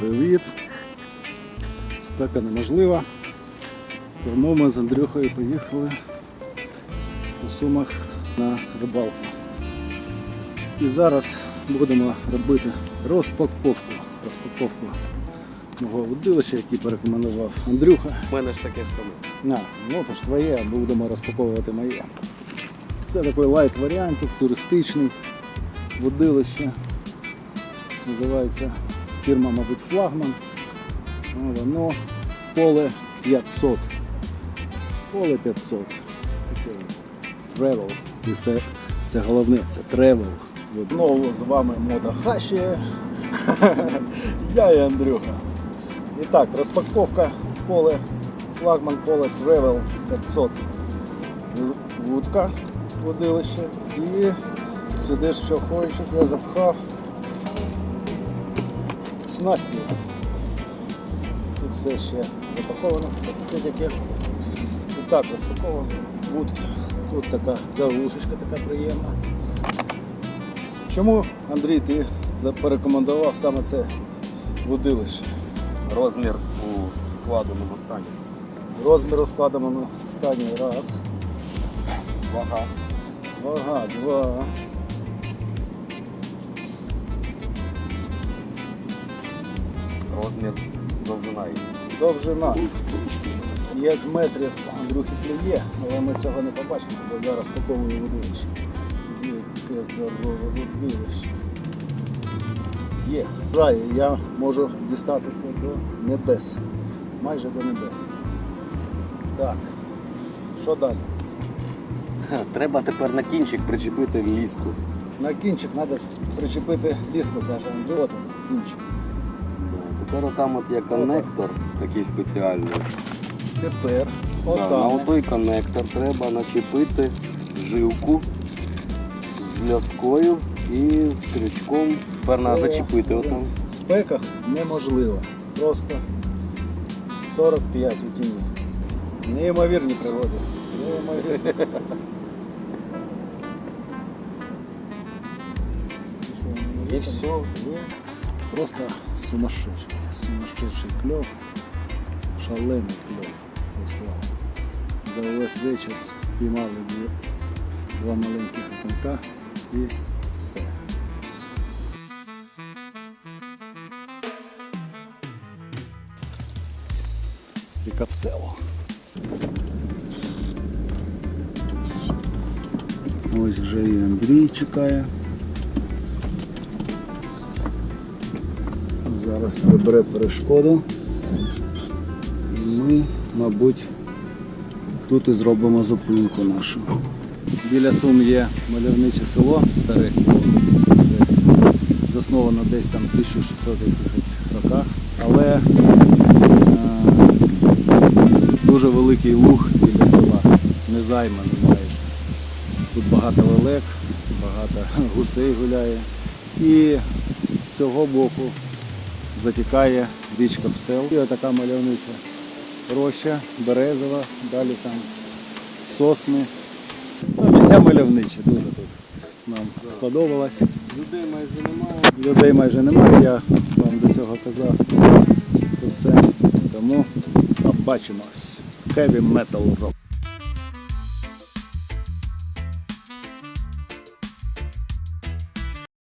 Привіт. Спека неможлива. Тому ми з Андрюхою поїхали у Сумах на рибалку. І зараз будемо робити розпаковку. Розпаковку мого удилища, який порекомендував Андрюха. У мене ж таке саме. На, ну то ж твоє, будемо розпаковувати моє. Це такий лайт варіант, туристичний водилище. Називається фірма, мабуть, флагман. Воно поле 500. Поле 500. Таке Тревел. І це, це головне, це тревел. Знову з вами мода Хаші. Я і Андрюха. І так, розпаковка поле, флагман поле Travel 500. Вудка, водилище. І сюди що хочеш, я запхав снасті. Тут все ще запаковано. І так, розпаковано вудки. Тут така заглушечка така приємна. Чому, Андрій, ти порекомендував саме це водилище? Розмір у складеному стані. Розмір у складеному стані раз. Вага. Вага, два. Розмір довжина її. Довжина. 5 метрів Андрюхи клює, але ми цього не побачимо, бо я розпаковую водилище. Є. Я можу дістатися до небес. Майже до небес. Так. Що далі? Треба тепер на кінчик причепити ліску. На кінчик треба причепити ліску, каже Андрій. От кінчик. Тепер отам от є коннектор такий спеціальний. Тепер Да, на отам. отой коннектор треба начепити жилку з ляскою і з крючком. Тепер треба зачепити в спеках неможливо. Просто 45 у тіні. Неймовірні пригоди. Неймовірні. І все. Ні. Просто сумасшедший. Сумасшедший кльов. Шалений кльов. За увесь вечір піймали два маленьких окунька і все. Рікапсело. Ось вже і Андрій чекає. Зараз прибере перешкоду. І ми, мабуть, тут і зробимо зупинку нашу. Біля Сум є мальовниче село, старе село, засновано десь там в 1600 якихось роках, але е, дуже великий луг біля села, не займаний майже. Тут багато лелек, багато гусей гуляє. І з цього боку затікає річка Псел. І отака мальовнича роща, березова, далі там сосни. Ну, місця мальовничі, дуже тут нам сподобалось. Людей майже немає. Людей майже немає, я вам до цього казав. Все. Тому побачимось. Heavy Metal Rock.